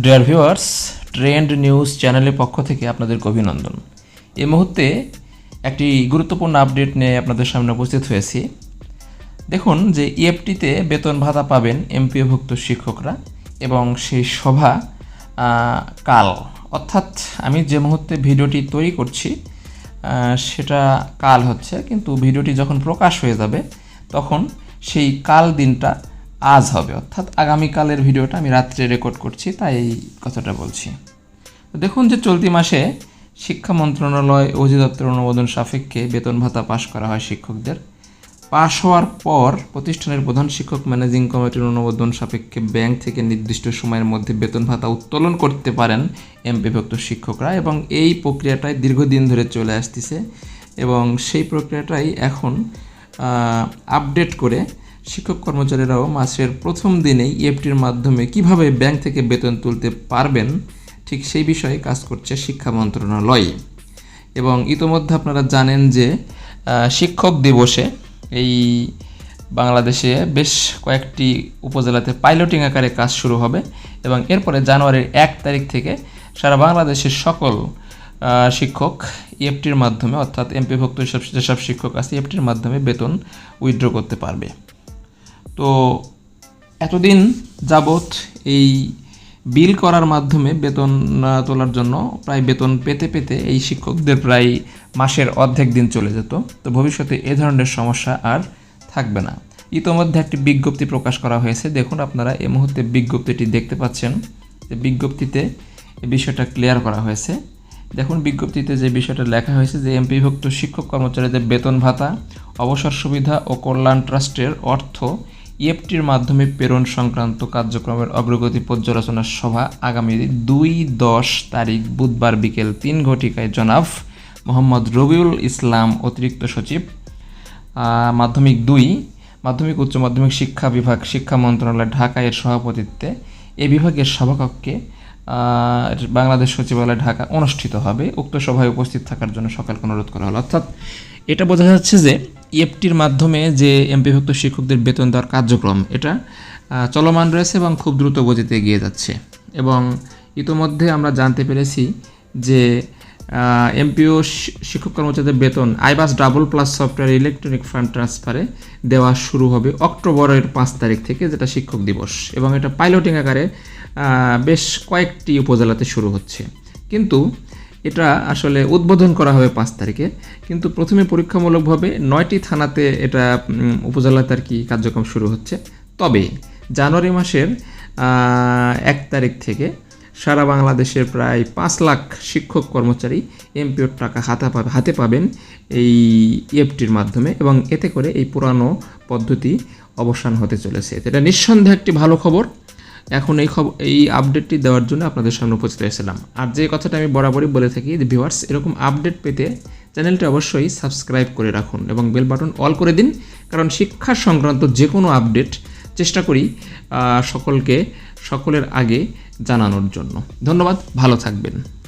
Dear viewers trend news চ্যানেলের পক্ষ থেকে আপনাদেরকে অভিনন্দন। এই মুহূর্তে একটি গুরুত্বপূর্ণ আপডেট নিয়ে আপনাদের সামনে উপস্থিত হয়েছি। দেখুন যে ইএফটিতে বেতন ভাতা পাবেন এমপিওভুক্ত শিক্ষকরা এবং সেই সভা কাল। অর্থাৎ আমি যে মুহূর্তে ভিডিওটি তৈরি করছি সেটা কাল হচ্ছে, কিন্তু ভিডিওটি যখন প্রকাশ হয়ে যাবে, তখন সেই কাল দিনটা আজ হবে। অর্থাৎ আগামীকালের ভিডিওটা আমি রাত্রে রেকর্ড করছি, তাই এই কথাটা বলছি। দেখুন যে চলতি মাসে শিক্ষা মন্ত্রণালয় অধিদপ্তর অনুমোদন সাপেক্ষে বেতন ভাতা পাশ করা হয় শিক্ষকদের। পাশ হওয়ার পর প্রতিষ্ঠানের প্রধান শিক্ষক, ম্যানেজিং কমিটির অনুমোদন সাপেক্ষে ব্যাংক থেকে নির্দিষ্ট সময়ের মধ্যে বেতন ভাতা উত্তোলন করতে পারেন এমপিভুক্ত শিক্ষকরা এবং এই প্রক্রিয়াটাই দীর্ঘদিন ধরে চলে আসতেছে এবং সেই প্রক্রিয়াটাই এখন আপডেট করে শিক্ষক কর্মচারীরাও মাসের প্রথম দিনেই ইএফটির মাধ্যমে কীভাবে ব্যাংক থেকে বেতন তুলতে পারবেন, ঠিক সেই বিষয়ে কাজ করছে শিক্ষা মন্ত্রণালয়। এবং ইতোমধ্যে আপনারা জানেন যে শিক্ষক দিবসে এই বাংলাদেশে বেশ কয়েকটি উপজেলাতে পাইলটিং আকারে কাজ শুরু হবে এবং এরপরে জানুয়ারির এক তারিখ থেকে সারা বাংলাদেশের সকল শিক্ষক ইএফটির মাধ্যমে, অর্থাৎ এমপিভুক্ত যেসব যেসব শিক্ষক আছে ইএফটির মাধ্যমে বেতন উইথড্র করতে পারবে। তো এতদিন যাবৎ এই বিল করার মাধ্যমে বেতন তোলার জন্য প্রায় বেতন পেতে পেতে এই শিক্ষকদের প্রায় মাসের অর্ধেক দিন চলে যেত। তো ভবিষ্যতে এ ধরনের সমস্যা আর থাকবে না। ইতোমধ্যে একটি বিজ্ঞপ্তি প্রকাশ করা হয়েছে। দেখুন আপনারা এই মুহূর্তে বিজ্ঞপ্তিটি দেখতে পাচ্ছেন। যে বিজ্ঞপ্তিতে এই বিষয়টা ক্লিয়ার করা হয়েছে। দেখুন, বিজ্ঞপ্তিতে যে বিষয়টা লেখা হয়েছে যে এমপিভুক্ত শিক্ষক কর্মচারীদের বেতন ভাতা, অবসর সুবিধা ও কল্যাণ ট্রাস্টের অর্থ ইএফটির মাধ্যমে প্রেরণ সংক্রান্ত কার্যক্রমের অগ্রগতি পর্যালোচনা সভা আগামী দুই দশ তারিখ বুধবার বিকেল তিন ঘটিকায়। জনাব মোহাম্মদ রবিউল ইসলাম অতিরিক্ত সচিব। মাধ্যমিক দুই, মাধ্যমিক উচ্চ মাধ্যমিক শিক্ষা বিভাগ শিক্ষা মন্ত্রণালয় ঢাকা এর সভাপতিত্বে এ বিভাগের সভাকক্ষে বাংলাদেশ সচিবালয় ঢাকা অনুষ্ঠিত হবে। উক্ত সভায় উপস্থিত থাকার জন্য সকালকে অনুরোধ করা হলো। অর্থাৎ এটা বোঝা যাচ্ছে যে ইএফটির মাধ্যমে যে এমপিভুক্ত শিক্ষকদের বেতন দেওয়ার কার্যক্রম, এটা চলমান রয়েছে এবং খুব দ্রুত গতিতে এগিয়ে যাচ্ছে। এবং ইতোমধ্যে আমরা জানতে পেরেছি যে এমপিও শিক্ষক কর্মচারীদের বেতন, iBAS double plus software electronic fund ট্রান্সফারে দেওয়া শুরু হবে অক্টোবরের পাঁচ তারিখ থেকে, যেটা শিক্ষক দিবস। এবং এটা পাইলটিং আকারে বেশ কয়েকটি উপজেলাতে শুরু হচ্ছে। কিন্তু এটা আসলে উদ্বোধন করা হবে পাঁচ তারিখে। কিন্তু প্রথমে পরীক্ষামূলকভাবে নয়টি থানাতে এটা উপজেলাতে আর কি কার্যক্রম শুরু হচ্ছে। তবে জানুয়ারি মাসের এক তারিখ থেকে সারা বাংলাদেশের প্রায় পাঁচ লাখ শিক্ষক কর্মচারী এমপিওর টাকা হাতে পাবে হাতে পাবেন এই ইএফটির মাধ্যমে এবং এতে করে এই পুরানো পদ্ধতি অবসান হতে চলেছে। এটা নিঃসন্দেহে একটি ভালো খবর। এখন এই খবর এই আপডেটটি দেওয়ার জন্য আপনাদের সামনে উপস্থিত হয়েছিলাম। আর যে কথাটা আমি বরাবরই বলে থাকি যে ভিউয়ার্স এরকম আপডেট পেতে চ্যানেলটি অবশ্যই সাবস্ক্রাইব করে রাখুন এবং বেল বাটন অল করে দিন। কারণ শিক্ষা সংক্রান্ত যে কোনো আপডেট, চেষ্টা করি সকলকে, সকলের আগে জানানোর জন্য। ধন্যবাদ ভালো থাকবেন।